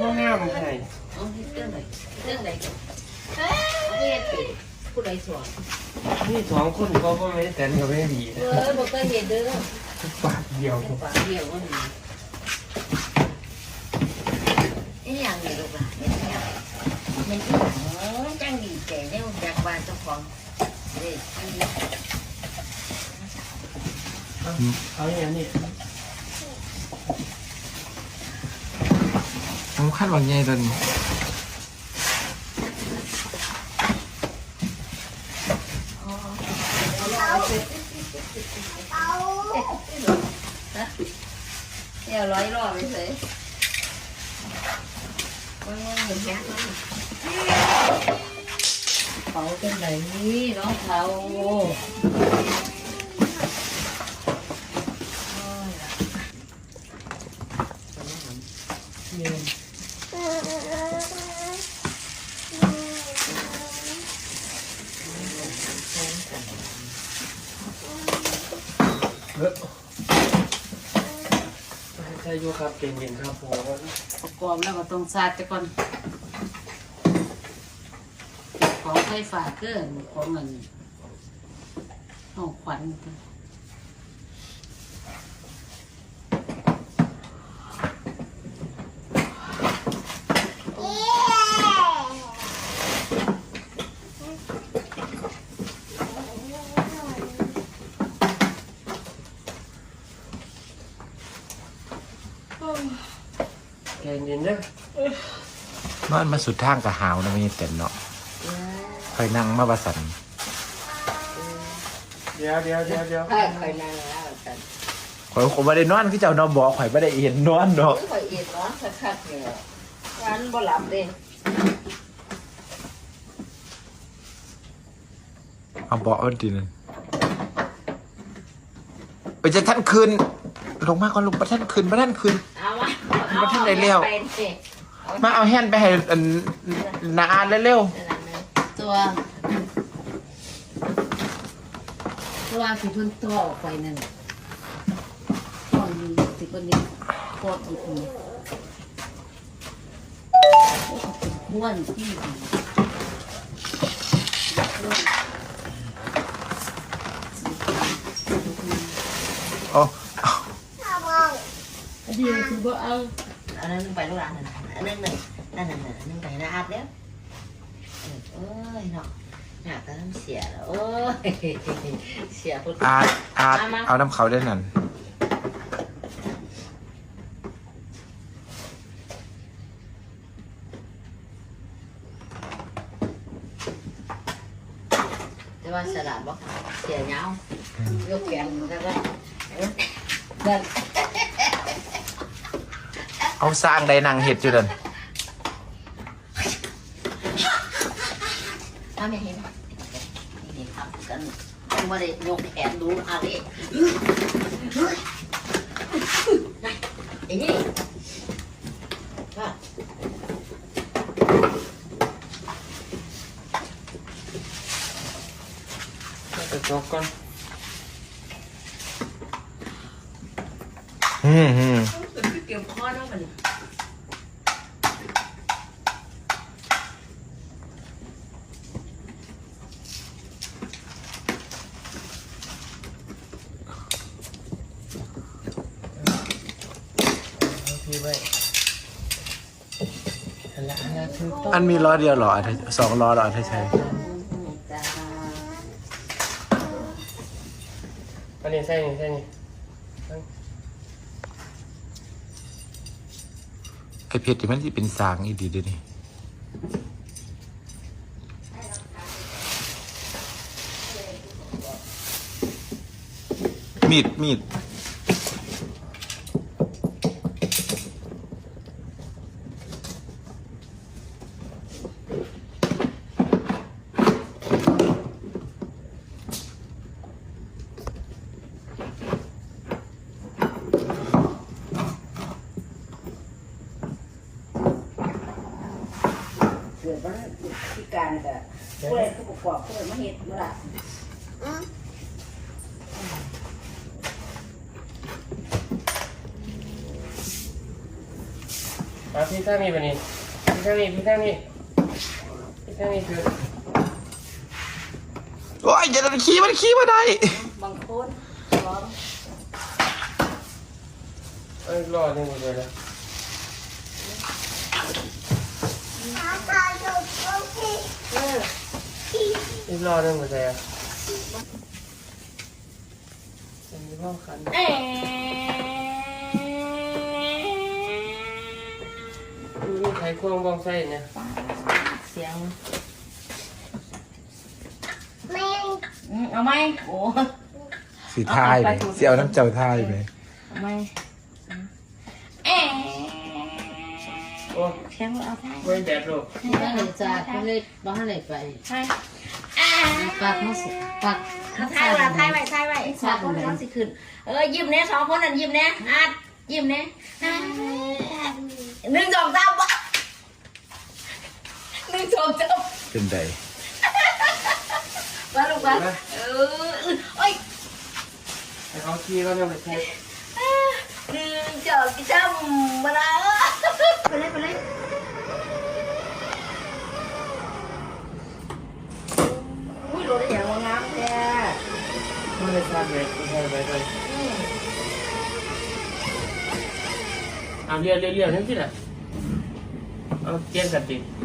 บ่งามใช่เอาเฮ็ดเรื่องไหนเรื่องไหนกันเอาเฮ็ดเป็นผู้ใดสอนนี่สองคนเขาก็ไม่ได้แต่งกับไม่ดีเออบ่เคยเห็นเด้อปากเดียวปากเดียวก็มีอีหยังนี่ลูกล่ะเฮ็ดหยังเฮ็ดหยังเออจังดีใจเนี่ยจากบ้านเจ้าของเด้อันนี้เอาอย่างนี้ผมคาดหวังไงตอนนี้เดี๋ยวร้อยรอย่างๆเห็น แฮะเขาเป็นไหนนี่น้องเขาโอ้ยล่ะ เออ ใช่ยูครับเก่งเย็นครับผมกรอบแล้วก็ต้องซาดไปก่อนของไฟฟ้าเกินของเงินของขวัญ เก่งเย็นเนี่ยนอนมาสุดทางกับหาวนะไม่เต็นเนาะคอยนั่งมาประสันเดี๋ยวเดี๋ยวเดี๋ยวเดี๋ยวใช่คอยนั่งแล้วกันข่อยผมไม่ได้นอนที่เจ้านอนบอกข่อยไม่ได้เห็นนอนดอกคอยเอ็นร้อนคักๆเนี่ยวันบ่หลับเด้เอาบอกเอาดีนั่นเออจะท่านคืนลงมาก่อนลงมาท่านคืนมาท่านคืน เอาวะมันทันได้แล้วไปสิมาเอาแฮนด์ไปให้อันนาอานเร็วตัวตัวสิเพิ่นตัวออกไปนั่นตอนนี้สิเพิ่นนี่โคตรอีกนี่โอ้เป็นบ้วนที่ดีๆโอ้อันนี้คือบ่เอา อันนั้นไปลูกหลานนั่นน่ะอันนั้นหนึ่งนั่นน่ะนั่นนึงไปนะอาบแล้วเออเอ้ยเนาะหน้าตาเสียแล้วโอ้ยเสียพุ่นอาร์ตอาร์ตเอาน้ำเขาได้นั่นแต่ว่าสลัดบ่เสียเหงายกแขนแล้วก็นั่น เอาสร้างได้นางเห็ดจุดันถ้าไม่เห็นนี่ครับกันยังไม่ได้ยกแขนดูอะไรไอ้นี่ว่าไปจบก่อนอืมอืม เกี่ยวข้อแล้วมันเอาพี่ไว้อันละอันละคืออันมีล้อเดียวเหรอสองล้อเหรอใช่ใช่จ้าอันนี้ใช่นี่ใช่นี่ เพชรที่มันที่เป็นสางอีดีเด้นี่มีดมีด กิดว่าพิการกับผู้ใดผู้ประกอบผู้ใดมาเห็ดเมื่อไหร่เอาพี่ท่างนี้ไปนี่พี่ท่างนี้พี่ท่างนี้พี่ท่างนี้คือโอ้ยอย่าดันขี้มันขี้มาได้บางคนร้องเอ้ยรอดนี่หมดเลยนะเออนี่รอดนี่หมดเลยอะเป็นห้องขันเอ๊ะดูนี่ไขควงบองไส้เนี่ยเสียงอืมเอาไหมโอ้ สีทายไหมสีเอาน้ำเจ้าทายไหมเอาไหม โอ้เสียงเอาไปไม่แบบลูกบ้านเลยจ้าเขาเลยบ้านเลยไปใช่ปากมาสิปากเอาถ่ายไว้ถ่ายไว้ถ่ายไว้สองคนเขาสิขึ้นเออยิ้มเน่สองคนนั่นยิ้มเน่อาดยิ้มเน่อ่าหนึ่งสองสามวะหนึ่งสองสามเป็นไดมาลูกมาเออโอ้ยให้เขาขี้ก็ต้องไปเช็ดหนึ่งสองสามมาละไปเลยไปเลยอุ้ยรถอย่างว่างามแท้ ไม่ ได้ชาร์จเ